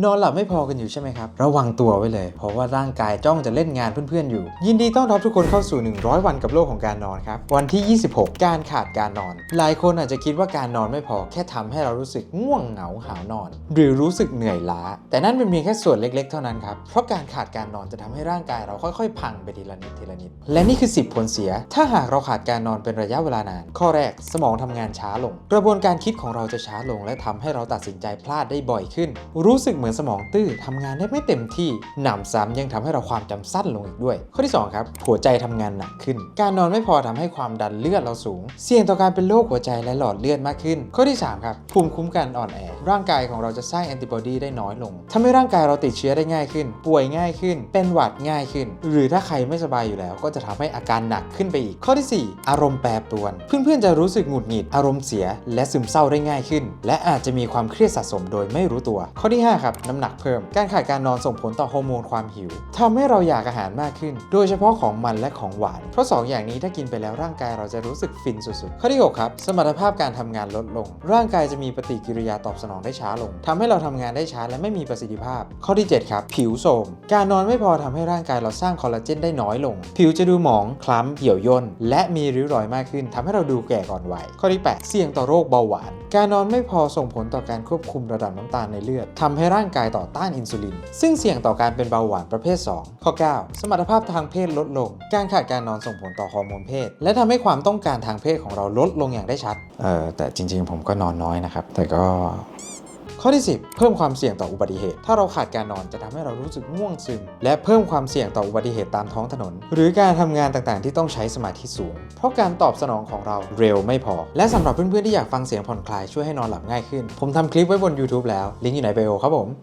นอนหลับไม่พอกันอยู่ใช่ไหมครับ ระวังตัวไว้เลย เพราะว่าร่างกายจ้องจะเล่นงานเพื่อนๆอยู่ ยินดีต้อนรับทุกคนเข้าสู่ 100 วันกับโลกของการนอนครับ วันที่ 26 การขาดการนอน หลายคนอาจจะคิดว่าการนอนไม่พอแค่ทำให้เรารู้สึกง่วงเหงาหานอน หรือรู้สึกเหนื่อยล้า แต่นั่นเป็นเพียงแค่ส่วนเล็กๆ เท่านั้นครับ เพราะการขาดการนอนจะทำให้ร่างกายเราค่อยๆ พังไปทีละนิดทีละนิด และนี่คือ 10 ผลเสีย ถ้าหากเราขาดการนอนเป็นระยะเวลานาน ข้อแรก สมองทำงานช้าลง กระบวนการคิดของเราจะช้าลง และทำให้เราตัดสินใจพลาดได้บ่อยขึ้น รู้สึกเหมือนสมองตื้อทำงานได้ไม่เต็มที่หนำซ้ำยังทำให้เราความจำสั้นลงอีกด้วย ข้อที่ 2 ครับ หัวใจทำงานหนักขึ้น การนอนไม่พอทำให้ความดันเลือดเราสูง เสี่ยงต่อการเป็นโรคหัวใจและหลอดเลือดมากขึ้น ข้อที่ 3 ครับ ภูมิคุ้มกันอ่อนแอ ร่างกายของเราจะสร้างแอนติบอดีได้น้อยลงทำให้ร่างกายเราติดเชื้อได้ง่ายขึ้น ป่วยง่ายขึ้น เป็นหวัดง่ายขึ้น หรือถ้าใครไม่สบายอยู่แล้ว ก็จะทำให้อาการหนักขึ้นไปอีก ข้อที่ 4 อารมณ์แปรปรวน เพื่อนๆจะรู้สึกหงุดหงิด อารมณ์เสีย และซึมเศร้าได้ง่ายขึ้น และอาจจะมีความเครียดสะสมโดยไม่รู้ตัว ข้อที่5ครับน้ำหนักเพิ่ม การขาดการนอนส่งผลต่อฮอร์โมนความหิวทำให้เราอยากอาหารมากขึ้น โดยเฉพาะของมันและของหวาน เพราะ 2 อย่างนี้ถ้ากินไปแล้วร่างกายเราจะรู้สึกฟินสุดๆ ข้อที่ 6 ครับ สมรรถภาพการทำงานลดลง ร่างกายจะมีปฏิกิริยาตอบสนองได้ช้าลงทำให้เราทำงานได้ช้าและไม่มีประสิทธิภาพ ข้อที่ 7 ครับ ผิวโทรมการนอนไม่พอทำให้ร่างกายเราสร้างคอลลาเจนได้น้อยลง ผิวจะดูหมองคล้ำเหี่ยวย่นและมีริ้วรอยมากขึ้นทำให้เราดูแก่ก่อนวัยข้อที่ 8 เสี่ยงต่อโรคเบาหวาน การนอนไม่พอส่งผลต่อการควบคุมระดับน้ำตาลในเลือดทำให้ร่างกายต่อต้านอินซูลิน ซึ่งเสี่ยงต่อการเป็นเบาหวานประเภท 2 ข้อ 9 สมรรถภาพทางเพศลดลง การขาดการนอนส่งผลต่อฮอร์โมนเพศ และทำให้ความต้องการทางเพศของเราลดลงอย่างได้ชัด เออแต่จริงๆผมก็นอนน้อยนะครับ แต่ก็ ข้อที่ 10 เพิ่มความเสี่ยงต่ออุบัติเหตุ ถ้าเราขาดการนอนจะทำให้เรารู้สึกง่วงซึม และเพิ่มความเสี่ยงต่ออุบัติเหตุตามท้องถนน หรือการทำงานต่างๆ ที่ต้องใช้สมาธิสูง เพราะการตอบสนองของเราเร็วไม่พอ และสำหรับเพื่อนๆที่อยากฟังเสียงผ่อนคลายช่วยให้นอนหลับง่ายขึ้น ผมทำคลิปไว้บน YouTube แล้วลิงก์อยู่ในไบโอครับผม